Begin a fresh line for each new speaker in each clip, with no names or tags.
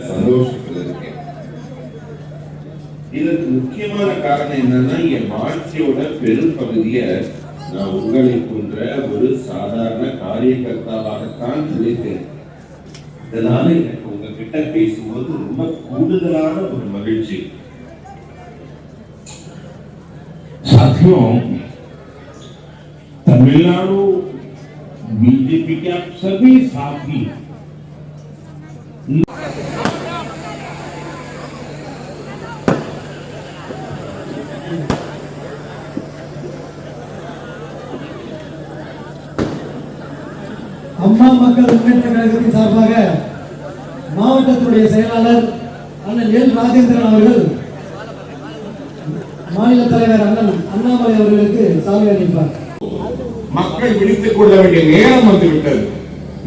சந்தோஷத்துல இருக்கேன் இதற்கு முக்கியமான காரணம் என்னன்னா என் வாழ்க்கையோட பெரும் பகுதியை நான் உங்களை போன்ற ஒரு சாதாரண காரியகர்த்தாவாகத்தான் நினைத்தேன் இதனால எனக்கு உங்ககிட்ட பேசும்போது ரொம்ப கூடுதலான ஒரு மகிழ்ச்சி साथियों तमिलनाडु बीजेपी के आप सभी साथी
அம்மா மக்கள் முன்னேற்ற கழகத்தின் சார்பாக மாவட்டத்துடைய செயலாளர் அண்ணன் எல் ராஜேந்திரன் அவர்கள் மாநில தலைவர் அண்ணன் அண்ணாமலை அவர்களுக்கு சாலை அளிப்பார்
மக்கள் விழித்துக் கொள்ள வேண்டிய நேரம் வந்து விட்டது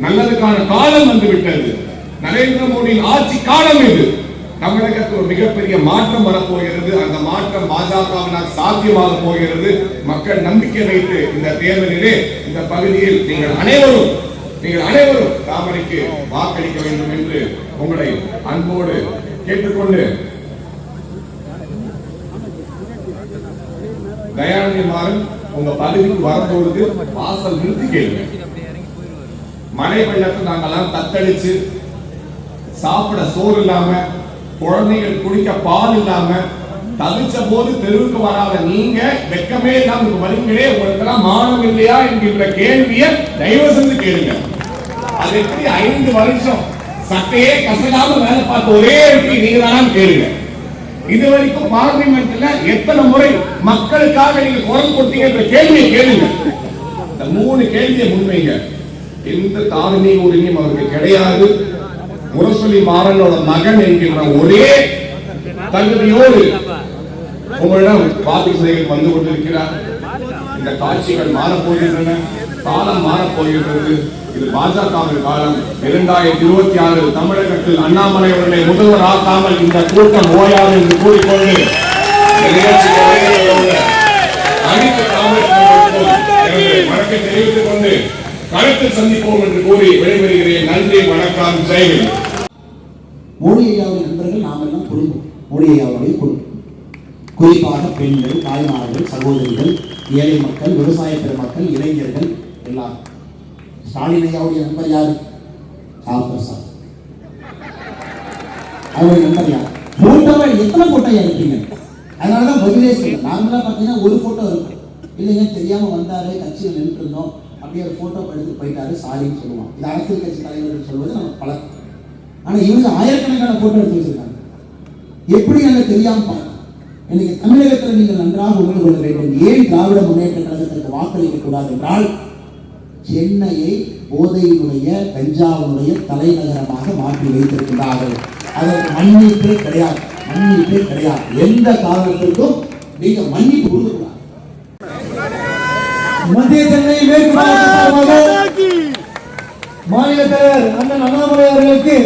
நல்லதுக்கான காலம் வந்து விட்டது நரேந்திர மோடியின் ஆட்சி காலம் இது. தமிழகத்தில் ஒரு மிகப்பெரிய மாற்றம் வரப்போகிறது. அந்த மாற்றம் பாஜகவினால் சாத்தியமாக போகிறது. மக்கள் நம்பிக்கை வைத்து இந்த தேர்தலிலே இந்த பகுதியில் நீங்கள் அனைவரும் நீங்கள் அனைவரும் ராமனுக்கு வாக்களிக்க வேண்டும் என்று உங்களை அன்போடு கேட்டுக்கொண்டு தயாநிதி மாறன் உங்க பதவிக்கு வரும்பொழுது வாசல் நிறுத்தி கேளுங்க. மழை வெள்ளத்தை நாங்கெல்லாம் தத்தளிச்சு சாப்பிட சோறு இல்லாம குழந்தைகள் குடிக்க பால் இல்லாம தவிச்ச போது தெருவுக்கு வராத நீங்க வெக்கமே இல்லாம வருங்களே உங்களுக்கு எல்லாம் மானம் இல்லையா என்கின்ற கேள்வியை தயவு செஞ்சு கேளுங்க. அது எப்படி ஐந்து வருஷம் சட்டையே கசகாம வேலை பார்த்த ஒரே எம்பி நீங்க தானு கேளுங்க. இது வரைக்கும் பார்லிமெண்ட்ல எத்தனை முறை மக்களுக்காக நீங்க குரல் கொடுத்தீங்கன்ற கேள்வியை கேளுங்க. இந்த மூணு கேள்வியை முன்வைங்க. எந்த தார்மீக உரிமையும் அவருக்கு கிடையாது. முரசொலி மாறனோட மகன் என்கின்ற ஒரே தகுதியோடு உங்களிடம் வாக்கு செய்ய வந்து கொண்டிருக்கிறார். இந்த காட்சிகள் மாறப்போகின்றன. காலம் மாறப்போகின்றது இது பாஜகவின் காலம். இரண்டாயிரத்தி இருபத்தி ஆறு தமிழகத்தில் அண்ணாமலை அவர்களை முதல்வர் ஆக்காமல் இந்த கூட்டம் ஓயாது என்று கூறிக்கொண்டு இந்த அனைத்து காங்கிரஸ் தெரிவித்துக் கொண்டு கருத்து சந்திப்போம் என்று கூறி விடைபெறுகிறேன். நன்றி வணக்கம் ஜெயலலிதா
மோடி நண்பர்கள் நாம் எல்லாம் குடும்பம் மோடி ஐயாவுடைய குடும்பம் குறிப்பாக பெண்கள் தாய்மார்கள் சகோதரிகள் ஏழை மக்கள் விவசாய பெருமக்கள் இளைஞர்கள் எல்லாரும் ஸ்டாலின் ஐயாவுடைய நண்பர் யாரு? ராவ் பிரசாத். அவருடைய நண்பர் யார்? போட்டோவை எத்தனை போட்டோ எடுப்பீங்க அதனாலதான் பதிலே சொல்லுங்க நார்மலா பாத்தீங்கன்னா ஒரு போட்டோ இருக்கும். இல்லைங்க தெரியாம வந்தாரு கட்சியில் நின்று இருந்தோம். அப்படியே ஒரு போட்டோ எடுத்து போயிட்டாரு சாரின்னு சொல்லுவோம் இது அரசியல் கட்சி தலைவர்கள் சொல்வது நம்ம பழக்கம். ஆனா இவங்க ஆயிரக்கணக்கான போட்டோ எடுத்து வச்சிருக்காங்க. எப்படி எனக்கு தெரியாம பார்க்கணும் இன்னைக்கு தமிழகத்தில் நீங்கள் நன்றாக உணர்ந்து கொள்ள வேண்டும். ஏன் திராவிட முன்னேற்ற கழகத்திற்கு வாக்களிக்க கூடாது என்றால் சென்னையை போதையினுடைய கஞ்சாவினுடைய தலைநகரமாக மாற்றி வைத்திருக்கிறார்கள். அதற்கு மன்னிப்பே கிடையாது. மன்னிப்பே கிடையாது. எந்த காரணத்திற்கும் நீங்க மன்னிப்பு கொடுக்கக்கூடாது.
மத்திய சென்னை மேற்கு மாநில தலைவர் அண்ணன் அண்ணாமலை அவர்களுக்கு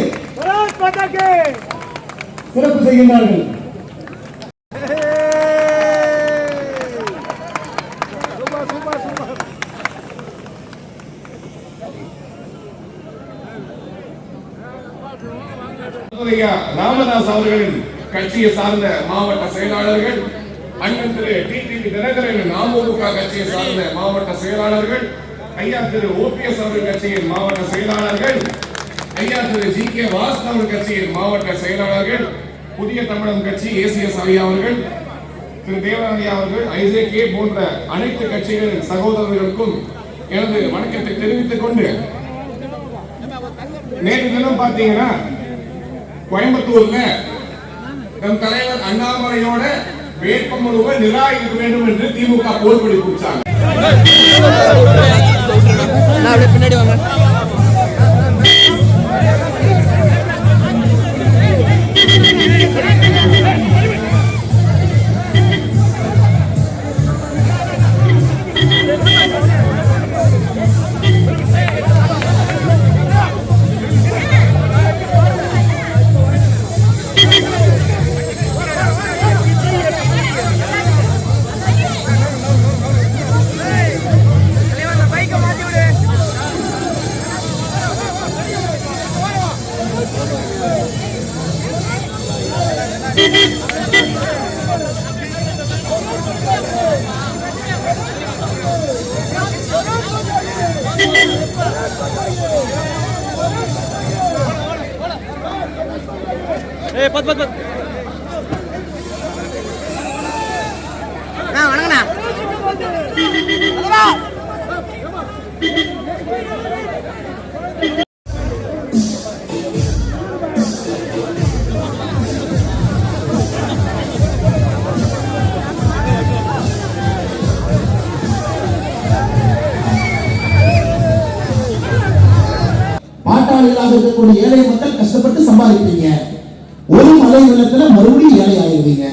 சிறப்பு செய்கின்றார்கள்.
ராமதாஸ் அவர்களின் கட்சியை சார்ந்த மாவட்ட செயலாளர்கள் அண்ணன் திரு டி டி தினகரன் அமமுக கட்சியை சார்ந்த மாவட்ட செயலாளர்கள் ஐயா திரு ஓபிஎஸ் அவர்கள் கட்சியின் மாவட்ட செயலாளர்கள் ஐயா திரு ஜி கே வாசன் அவர்கள் கட்சியின் மாவட்ட செயலாளர்கள் புதிய தமிழகம் கட்சி ஏசிஎஸ் ஐயா அவர்கள் திரு தேவராயா அவர்கள் ஐஜேகே போன்ற அனைத்து கட்சிகளின் சகோதரர்களுக்கும் எனது வணக்கத்தை தெரிவித்துக் கொண்டு நேற்று தினம் பாத்தீங்கன்னா கோயம்புத்தூர்ல நம் தலைவர் அண்ணாமலையோட வேட்புமனுவை நிராகரிக்க வேண்டும் என்று திமுக போர்க்கொடி
கொடுத்தாங்க பின்னாடி ஏய் பத் பத் பத். அண்ணா வணக்கண்ணா
பாட்டாளிகளாக இருக்கக்கூடிய ஏழை மக்கள் கஷ்டப்பட்டு சம்பாதிப்பீங்க ஒரு மலை வெள்ளத்துல மறுபடியும் ஏழை ஆயிடுவீங்க.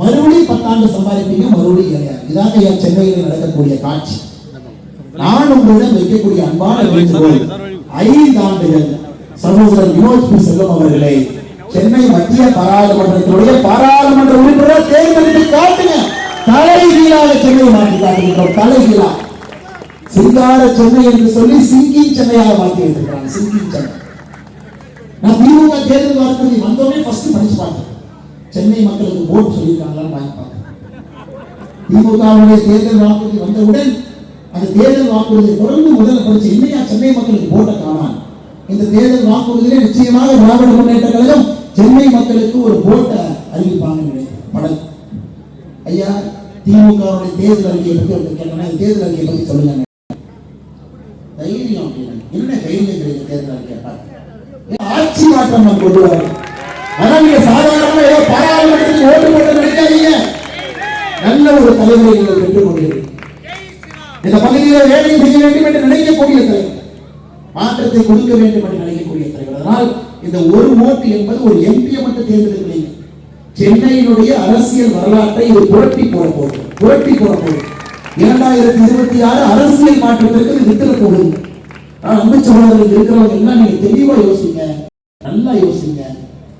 மறுபடியும் பத்தாண்டு சம்பாதிப்பீங்க மறுபடியும் ஏழை இதாங்க என் சென்னையில் நடக்கக்கூடிய காட்சி. நான் உங்களிடம் வைக்கக்கூடிய அன்பான வேண்டுகோள் ஐந்து ஆண்டுகள் சகோதரர் வினோத் பி. செல்வம் அவர்களை சென்னை மத்திய பாராளுமன்றத்துடைய பாராளுமன்ற உறுப்பினர் தேர்ந்தெடுத்து காட்டுங்க. தலைகீழாக சென்னை மாற்றி காட்டுகின்றோம். தலைகீழா. சிங்கார சென்னை என்று சொல்லி சிங்கி சென்னையாக மாற்றி வைத்திருக்கிறாங்க சிங்கி சென்னை. நான் திமுக தேர்தல் வாக்குறுதி வந்தோடனே ஃபர்ஸ்ட் படிச்சு பார்த்தேன். சென்னை மக்களுக்கு ஓட்டு சொல்லியிருக்காங்களான்னு வாங்கி பார்த்தேன். திமுகவுடைய தேர்தல் வாக்குறுதி வந்தவுடன் அந்த தேர்தல் வாக்குறுதியை தொடர்ந்து முதல்ல படிச்சு என்னையா சென்னை மக்களுக்கு போட்ட காணான்? இந்த தேர்தல் வாக்குறுதியில நிச்சயமாக திராவிட முன்னேற்ற கழகம் சென்னை மக்களுக்கு ஒரு போட்டை அறிவிப்பாங்க படம் ஐயா திமுகவுடைய தேர்தல் அறிக்கையை பற்றி ஒருத்தர் கேட்டனா தேர்தல் அறிக்கையை பற்றி சொல்லுங்க. தைரியம் அப்படின்னா என்ன தைரியம் கிடையாது தேர்தல் அறிக்கையை பார்த்து? ஆட்சி மாற்றம் நம்ம கொண்டு வரணும். ஆனா நீங்க சாதாரணமா ஏதோ பாராளுமன்றத்துக்கு ஓட்டு போட்டு நினைக்காதீங்க நல்ல ஒரு தலைவரை நீங்கள் பெற்றுக் கொண்டீர்கள் இந்த பகுதியில் வேலை செய்ய வேண்டும் என்று நினைக்கக்கூடிய தலைவர் மாற்றத்தை கொடுக்க வேண்டும் என்று நினைக்கக்கூடிய தலைவர். அதனால் இந்த ஒரு ஓட்டு என்பது ஒரு எம்பியை மட்டும் தேர்ந்தெடுக்கலைங்க சென்னையினுடைய அரசியல் வரலாற்றை இது புரட்டி போட போகுது. புரட்டி போட போகுது. இரண்டாயிரத்தி இருபத்தி ஆறு அரசியல் மாற்றத்திற்கு இது வித்திர போகுது நான் அன்பு சகோதரர்கள் இருக்கிறவங்க எல்லாம் நீங்க தெளிவா யோசிங்க நல்லா யோசிங்க.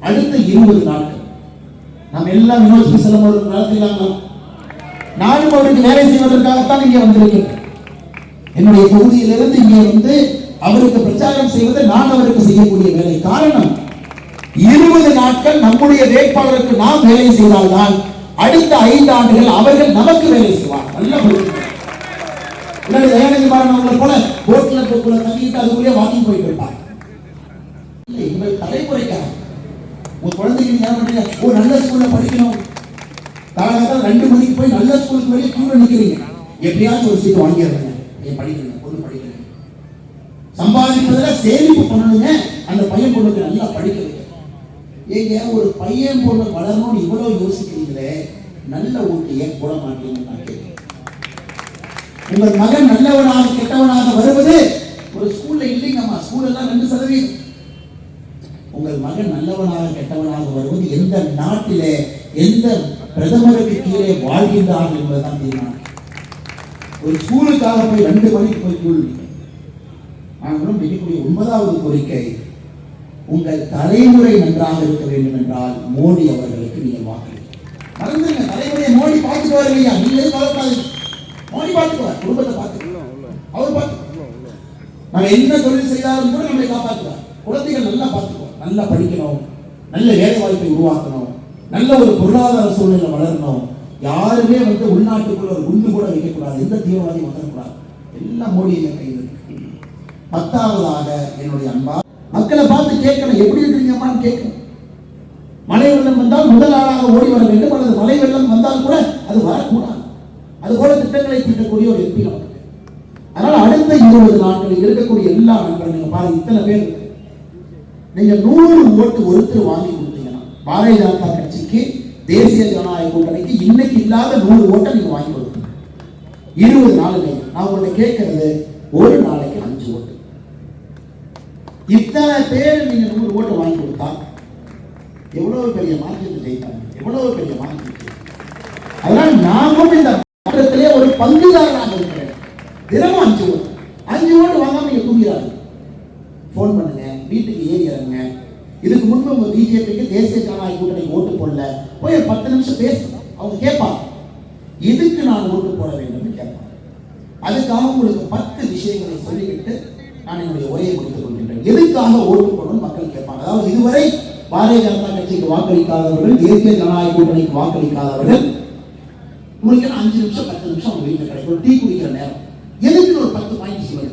அடுத்த இருபது நாட்கள். நாம் எல்லாம் யோசிச்சு செல்லும் ஒரு நடத்திடலாம் நானும் அவருக்கு வேலை செய்வதற்காகத்தான் இங்கே வந்திருக்கிறேன். என்னுடைய தொகுதியிலிருந்து இங்கே வந்து அவருக்கு பிரச்சாரம் செய்வது நான் அவருக்கு செய்யக்கூடிய வேலை. காரணம் இருபது நாட்கள் நம்முடைய வேட்பாளருக்கு நாம் வேலை செய்தால்தான் அடுத்த ஐந்து ஆண்டுகள் அவர்கள் நமக்கு வேலை செய்வார் நல்ல புரிஞ்சுக்கணும். முன்னாடி தயாநிதி மாறன் அவங்களை போல போட்ல போக்குள்ள தங்கிட்டு அதுக்குள்ளே வாக்கிங் போயிட்டு இருப்பாங்க இல்லை இவங்க தலைமுறைக்காக உங்க குழந்தைங்க நீங்க பண்ணுறீங்க ஒரு ஓ நல்ல ஸ்கூல்ல படிக்கணும். காலகட்டம் ரெண்டு மணிக்கு போய் நல்ல ஸ்கூலுக்கு வெளியே கியூல நிற்கிறீங்க எப்படியாச்சும் ஒரு சீட்டு வாங்கிடுறேங்க என் படிக்கிறேன் பொண்ணு படிக்கணும். சம்பாதிப்பதுல சேமிப்பு பண்ணணுங்க. அந்த பையன் பொண்ணுக்கு நல்லா படிக்க ஏங்க ஒரு பையன் பொண்ணு வளரணும்னு இவ்வளவு யோசிக்கிறீங்களே? நல்ல ஓட்டு ஏன் போட மாட்டீங்கன்னு நான் கேட்கிறேன் உங்கள் மகன் நல்லவனாக கெட்டவனாக வருவது ஒரு ஸ்கூல்ல இல்லைங்கம்மா. ஸ்கூல் எல்லாம் ரெண்டு சதவீதம். உங்கள் மகன் நல்லவனாக கெட்டவனாக வருவது எந்த நாட்டிலே எந்த பிரதமருக்கு கீழே வாழ்கின்றார் என்பதுதான் தீர்மானம். ஒரு ஸ்கூலுக்காக போய் ரெண்டு மணிக்கு போய் கூழ் நாங்களும் வைக்கக்கூடிய ஒன்பதாவது கோரிக்கை உங்கள் தலைமுறை நன்றாக இருக்க வேண்டும் என்றால் மோடி அவர்களுக்கு நீங்கள் வாக்களிக்க மறந்துங்க தலைமுறையை மோடி பார்த்துட்டு வரலையா? நீங்களே கவலைப்படாதீங்க. மோடி பார்த்துக்குவார் குடும்பத்தை பார்த்துக்கலாம் அவர் பார்த்து நம்ம என்ன தொழில் செய்தாலும் கூட நம்மளை காப்பாற்றுவார் குழந்தைகள் நல்லா பார்த்துக்குவோம் நல்லா படிக்கணும். நல்ல வேலை வாய்ப்பை உருவாக்கணும். நல்ல ஒரு பொருளாதார சூழ்நிலை வளரணும். யாருமே வந்து உள்நாட்டுக்குள்ள ஒரு குண்டு கூட வைக்கக்கூடாது. எந்த தீவிரவாதியும் வந்துடக்கூடாது எல்லாம் மோடி கையில் இருக்கு. பத்தாவதாக என்னுடைய அன்பா மக்களை பார்த்து கேட்கணும். எப்படி இருக்கீங்கம்மான்னு கேட்கணும். மழை வெள்ளம் வந்தால் முதல் ஆளாக ஓடி வர வேண்டும். அல்லது மழை வெள்ளம் வந்தால் கூட அது வரக்கூடாது. அது போல திட்டங்களை தீட்டக்கூடிய ஒரு எம்பி நமக்கு. அதனால அடுத்த இருபது நாட்களில் இருக்கக்கூடிய எல்லா நண்பர்கள் நீங்க பாருங்க இத்தனை பேர் நீங்க நூறு ஓட்டு ஒருத்தர் வாங்கி கொடுத்தீங்கன்னா பாரதிய ஜனதா கட்சிக்கு தேசிய ஜனநாயக கூட்டணிக்கு இன்னைக்கு இல்லாத நூறு ஓட்டை நீங்க வாங்கி கொடுக்கணும். இருபது நாளுங்க நான் உங்கள்ட்ட கேட்கறது ஒரு நாளைக்கு அஞ்சு ஓட்டு. இத்தனை பேர் நீங்க நூறு ஓட்டு வாங்கி கொடுத்தா எவ்வளவு பெரிய மாற்றத்தை ஜெயிப்பாங்க? எவ்வளவு பெரிய மாற்றத்தை அதனால் நாமும் இந்த பங்குதாரனாக இருக்கிறேன். தினமும் அஞ்சு ஓட்டு. அஞ்சு ஓட்டு வாங்காம நீங்க தூங்கிறாரு ஃபோன் பண்ணுங்க. வீட்டுக்கு ஏறி இறங்க இதுக்கு முன்பு உங்க பிஜேபிக்கு தேசிய ஜனநாயக கூட்டணி ஓட்டு போடல. போய் ஒரு பத்து நிமிஷம் பேசணும் அவங்க கேட்பாங்க. எதுக்கு நான் ஓட்டு போட வேண்டும்னு கேட்பாங்க. அதுக்காக உங்களுக்கு பத்து விஷயங்களை சொல்லிவிட்டு நான் என்னுடைய உரையை முடித்துக் கொள்கின்றேன். எதுக்காக ஓட்டு போடணும் மக்கள் கேட்பாங்க. அதாவது இதுவரை பாரதிய ஜனதா கட்சிக்கு வாக்களிக்காதவர்கள் தேசிய ஜனநாயக கூட்டணிக்கு வாக்களிக்காதவர்கள் உங்களுக்கு அஞ்சு நிமிஷம் பத்து நிமிஷம் அவங்க வீட்டில் கிடைக்கும். டீ குடிக்கிற நேரம். எதுக்கு ஒரு பத்து பாயிண்ட் சொல்லுங்க.